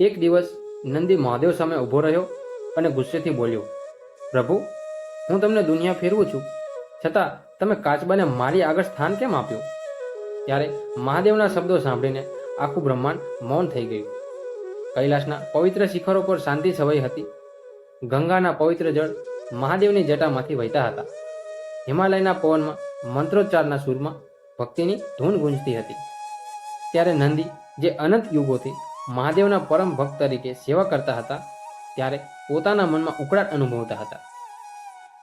એક દિવસ નંદી મહાદેવ સામે ઊભો રહ્યો અને ગુસ્સેથી બોલ્યો, પ્રભુ, હું તમને દુનિયા ફેરવું છું. છતાં તમે કાચબાને મારી આગળ સ્થાન કેમ આપ્યું? ત્યારે મહાદેવના શબ્દો સાંભળીને આખું બ્રહ્માંડ મૌન થઈ ગયું. કૈલાસના પવિત્ર શિખરો પર શાંતિ છવાઈ હતી. ગંગાના પવિત્ર જળ મહાદેવની જટામાંથી વહેતા હતા. હિમાલયના પવનમાં મંત્રોચ્ચારના સૂરમાં ભક્તિની ધૂન ગુંજતી હતી. ત્યારે નંદી જે અનંત યુગોથી મહાદેવના પરમ ભક્ત તરીકે સેવા કરતા હતા, ત્યારે પોતાના મનમાં ઉકળાટ અનુભવતા હતા.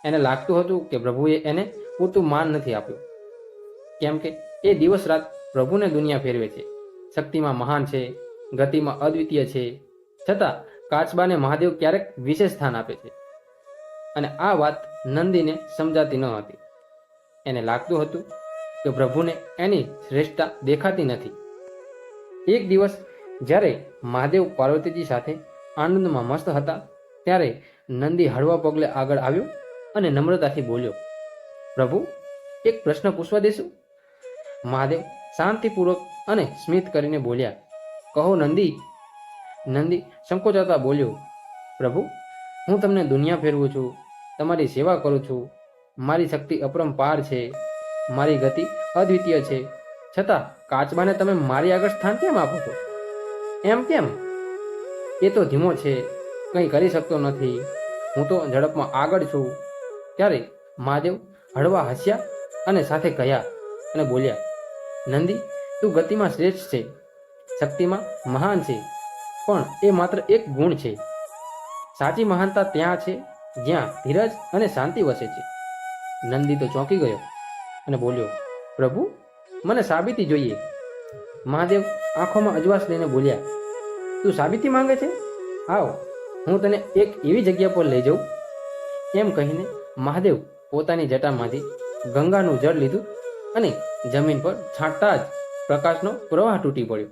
એને લાગતું હતું કે પ્રભુએ એને પૂરતું માન નથી આપ્યું. કેમ કે એ દિવસ રાત પ્રભુને દુનિયા ફેરવે છે, શક્તિમાં મહાન છે, ગતિમાં અદ્વિતીય છે, છતાં કાચબાને મહાદેવ ક્યારેક વિશેષ સ્થાન આપે છે. અને આ વાત નંદીને સમજાતી ન હતી. એને લાગતું હતું કે પ્રભુને એની શ્રેષ્ઠતા દેખાતી નથી. એક દિવસ જ્યારે મહાદેવ પાર્વતીજી સાથે આનંદમાં મસ્ત હતા, ત્યારે નંદી હળવા પગલે આગળ આવ્યો અને નમ્રતાથી બોલ્યો, પ્રભુ, એક પ્રશ્ન પૂછવા દેશું? મહાદેવ શાંતિપૂર્વક અને સ્મિત કરીને બોલ્યા, કહો નંદી. નંદી સંકોચાતા બોલ્યો, પ્રભુ, હું તમને દુનિયા ફેરવું છું, તમારી સેવા કરું છું, મારી શક્તિ અપરંપાર છે, મારી ગતિ અદ્વિતીય છે, છતાં કાચબાને તમે મારી આગળ સ્થાન કેમ આપો છો? એમ કેમ? એ તો ધીમો છે, કંઈ કરી શકતો નથી. હું તો ઝડપમાં આગળ છું. ત્યારે મહાદેવ હળવા હસ્યા અને સાથે કહ્યા અને બોલ્યા, નંદી, તું ગતિમાં શ્રેષ્ઠ છે. શક્તિમાં મહાન છે. પણ એ માત્ર એક ગુણ છે. સાચી મહાનતા ત્યાં છે, જ્યાં ધીરજ અને શાંતિ વસે છે. નંદી તો ચોંકી ગયો અને બોલ્યો, પ્રભુ, મને સાબિતી જોઈએ. મહાદેવ આંખોમાં અજવાસ લઈને બોલ્યા, તું સાબિતી માંગે છે? આવ, હું તને એક એવી જગ્યા પર લઈ જાઉં. એમ કહીને મહાદેવ પોતાની જટામાંથી ગંગાનું જળ લીધું અને જમીન પર છાંટતા જ પ્રકાશનો પ્રવાહ તૂટી પડ્યો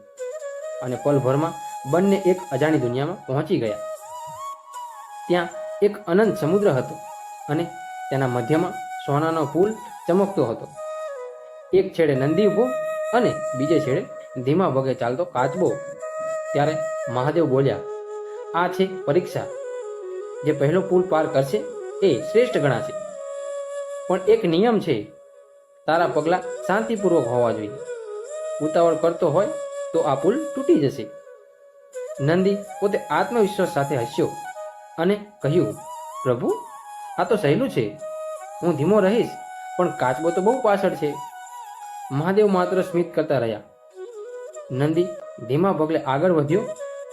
અને પલભરમાં બંને એક અજાણી દુનિયામાં પહોંચી ગયા. ત્યાં એક અનંત સમુદ્ર હતો અને તેના મધ્યમાં સોનાનો પુલ ચમકતો હતો. એક છેડે નંદી ઊભો અને બીજે છેડે ધીમા પગે ચાલતો કાચબો ત્યારે મહાદેવ બોલ્યા, આ છે પરીક્ષા. જે પહેલો પુલ પાર કરશે એ શ્રેષ્ઠ ગણાશે. પણ એક નિયમ છે, તારા પગલાં શાંતિપૂર્વક હોવા જોઈએ. ઉતાવળ કરતો હોય તો આ પુલ તૂટી જશે. નંદી પોતે આત્મવિશ્વાસ સાથે હસ્યો અને કહ્યું, પ્રભુ, આ તો સહેલું છે. હું ધીમો રહીશ, પણ કાચબો તો બહુ પાછળ છે. મહાદેવ માત્ર સ્મિત કરતા રહ્યા. નંદી ધીમા પગલે આગળ વધ્યો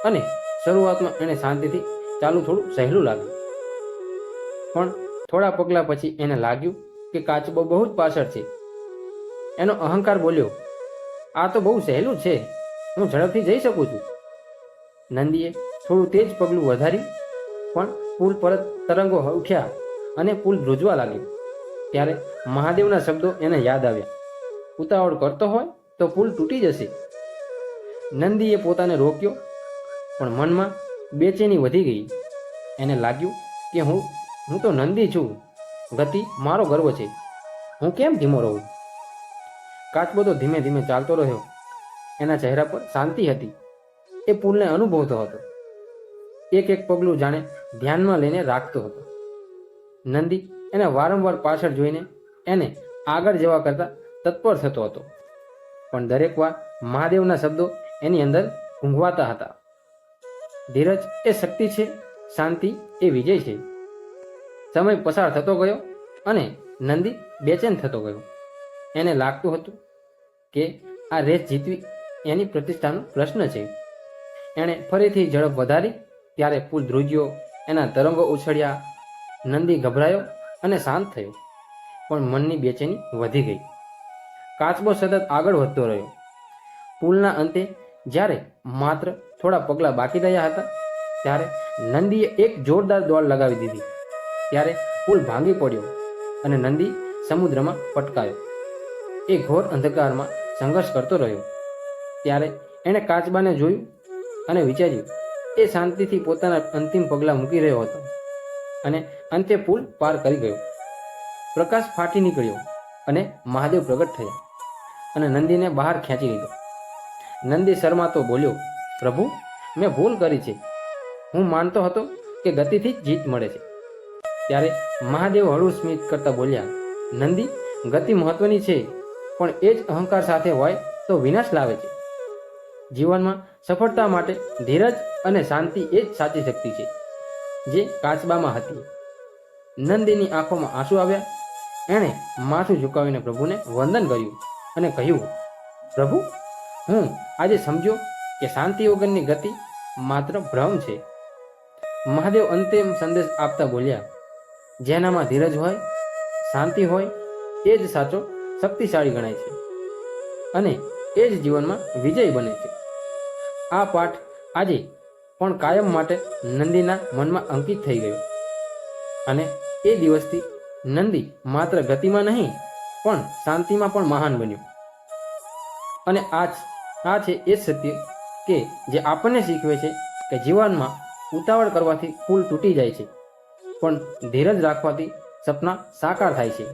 અને શરૂઆતમાં એને શાંતિથી ચાલુ થોડું સહેલું લાગ્યું. પણ થોડા પગલા પછી એને લાગ્યું કે કાચબો બહુ જ પાછળ છે. એનો અહંકાર બોલ્યો, આ તો બહુ સહેલું છે. હું ઝડપથી જઈ શકું છું. નંદીએ થોડું તેજ પગલું વધાર્યું પણ પુલ પરત તરંગો ઉઠ્યા અને પુલ ધ્રુજવા લાગ્યો. ત્યારે મહાદેવના શબ્દો એને યાદ આવ્યા. ઉતાવળ કરતો હોય તો પુલ તૂટી જશે. નંદીએ પોતાને રોક્યો, પણ મનમાં બેચેની વધી ગઈ. એને લાગ્યું કે હું હું તો નંદી છું. ગતિ મારો ગર્વ છે. હું કેમ ધીમો રહું? કાચબો તો ધીમે ધીમે ચાલતો રહ્યો. એના ચહેરા પર શાંતિ હતી. એ પુલને અનુભવતો હતો. એક એક પગલું જાણે ધ્યાનમાં લઈને રાખતો હતો. નંદી એને વારંવાર પાછળ જોઈને એને આગળ જવા કરતાં તત્પર થતો હતો. પણ દરેક વાર મહાદેવના શબ્દો એની અંદર ઊંઘવાતા હતા. ધીરજ એ શક્તિ છે, શાંતિ એ વિજય છે. સમય પસાર થતો ગયો અને નંદી બેચેન થતો ગયો. એને લાગતું હતું કે આ રેસ જીતવી એની પ્રતિષ્ઠાનો પ્રશ્ન છે. એણે ફરીથી ઝડપ વધારી, ત્યારે પુલ ધ્રુજ્યો એના તરંગો ઉછળ્યા. નંદી ગભરાયો અને શાંત થયો, પણ મનની બેચેની વધી ગઈ. કાચબો સતત આગળ વધતો રહ્યો. પુલના અંતે જ્યારે માત્ર થોડા પગલાં બાકી રહ્યા હતા, ત્યારે નંદીએ એક જોરદાર દોડ લગાવી દીધી. ત્યારે પુલ ભાંગી પડ્યો અને નંદી સમુદ્રમાં પટકાયો એ ઘોર અંધકારમાં સંઘર્ષ કરતો રહ્યો. ત્યારે એણે કાચબાને જોયું અને વિચાર્યું, એ શાંતિથી પોતાના અંતિમ પગલાં મૂકી રહ્યો હતો. અને અંતે પુલ પાર કરી ગયો. પ્રકાશ ફાટી નીકળ્યો અને મહાદેવ પ્રગટ થયા અને નંદીને બહાર ખેંચી લીધો. નંદી શર્માતો બોલ્યો, પ્રભુ, મેં ભૂલ કરી છે. હું માનતો હતો કે ગતિથી જીત મળે છે. ત્યારે મહાદેવ હળવું સ્મિત કરતા બોલ્યા, નંદી, ગતિ મહત્વની છે, પણ એ જ અહંકાર સાથે હોય તો વિનાશ લાવે છે. જીવનમાં સફળતા માટે ધીરજ અને શાંતિ એ જ સાચી શક્તિ છે, જે કાચબામાં હતી. નંદીની આંખોમાં આંસુ આવ્યા. એણે માથું ઝુકાવીને પ્રભુને વંદન કર્યું અને કહ્યું, પ્રભુ હું આજે સમજ્યો કે શાંતિ વગરની ગતિ માત્ર ભ્રમ છે. મહાદેવ અંતિમ સંદેશ આપતા બોલ્યા, જેનામાં ધીરજ હોય, શાંતિ હોય, એ જ સાચો, શક્તિશાળી ગણાય છે. અને એ જ જીવનમાં વિજય બને છે. આ પાઠ આજે પણ કાયમ માટે નંદીના મનમાં અંકિત થઈ ગયો. અને એ દિવસથી નંદી માત્ર ગતિમાં નહીં, પણ શાંતિમાં પણ મહાન બન્યું. અને આ જ- આ છે એ સત્ય કે જે આપણને શીખવે છે કે જીવનમાં ઉતાવળ કરવાથી ફૂલ તૂટી જાય છે. પણ ધીરજ રાખવાથી સપના સાકાર થાય છે.